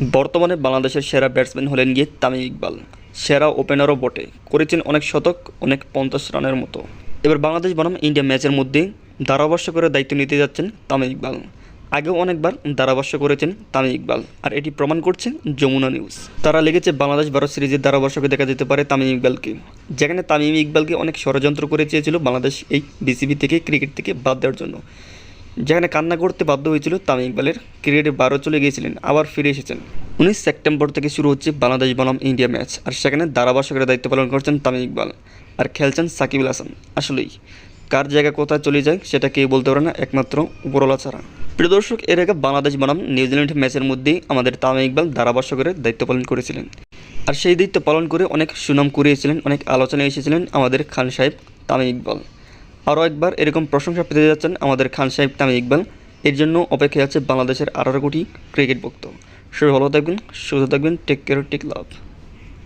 বর্তমানে বাংলাদেশের সেরা ব্যাটসম্যান হলেন গিয়ে তামিম ইকবাল। সেরা ওপেনারও বটে। করেছেন অনেক শতক, অনেক পঞ্চাশ রানের মতো। এবার বাংলাদেশ বনাম ইন্ডিয়া ম্যাচের মধ্যে ধারাভাষ্যকরের দায়িত্ব নিতে যাচ্ছেন তামিম ইকবাল। আগেও অনেকবার ধারাভাষ্য করেছেন তামিম ইকবাল, আর এটি প্রমাণ করছে যমুনা নিউজ। তারা লেগেছে বাংলাদেশ ভারত সিরিজের ধারাভাষ্যকে দেখা যেতে পারে তামিম ইকবালকে। যেখানে তামিম ইকবালকে অনেক ষড়যন্ত্র করে চেয়েছিল বাংলাদেশ এই বিসিবি থেকে, ক্রিকেট থেকে বাদ দেওয়ার জন্য। যেখানে কান্না করতে বাধ্য হয়েছিল তামিম ইকবালের ক্রিকেটে বারো চলে গিয়েছিলেন, আবার ফিরে এসেছেন। উনিশ সেপ্টেম্বর থেকে শুরু হচ্ছে বাংলাদেশ বনাম ইন্ডিয়া ম্যাচ, আর সেখানে ধারাভাষ্যকের দায়িত্ব পালন করছেন তামিম ইকবাল আর খেলছেন সাকিবুল হাসান। আসলেই, কার জায়গা কোথায় চলে যায় সেটা কেউ বলতে পারে না, একমাত্র উপরওয়ালা ছাড়া। প্রিয় দর্শক, এর আগে বাংলাদেশ বনাম নিউজিল্যান্ড ম্যাচের মধ্যেই আমাদের তামিম ইকবাল ধারাভাষ্যকের দায়িত্ব পালন করেছিলেন। আর সেই দায়িত্ব পালন করে অনেক সুনাম কুড়িয়েছিলেন, অনেক আলোচনায় এসেছিলেন আমাদের খান সাহেব তামিম ইকবাল। আরও একবার এরকম প্রশংসা পেতে যাচ্ছেন আমাদের খান সাহেব তামিম ইকবাল। এর জন্য অপেক্ষায় আছে বাংলাদেশের আঠারো কোটি ক্রিকেট ভক্ত সবাই ভালো থাকবেন, সুস্থ থাকবেন টেক কেয়ার টেক লাভ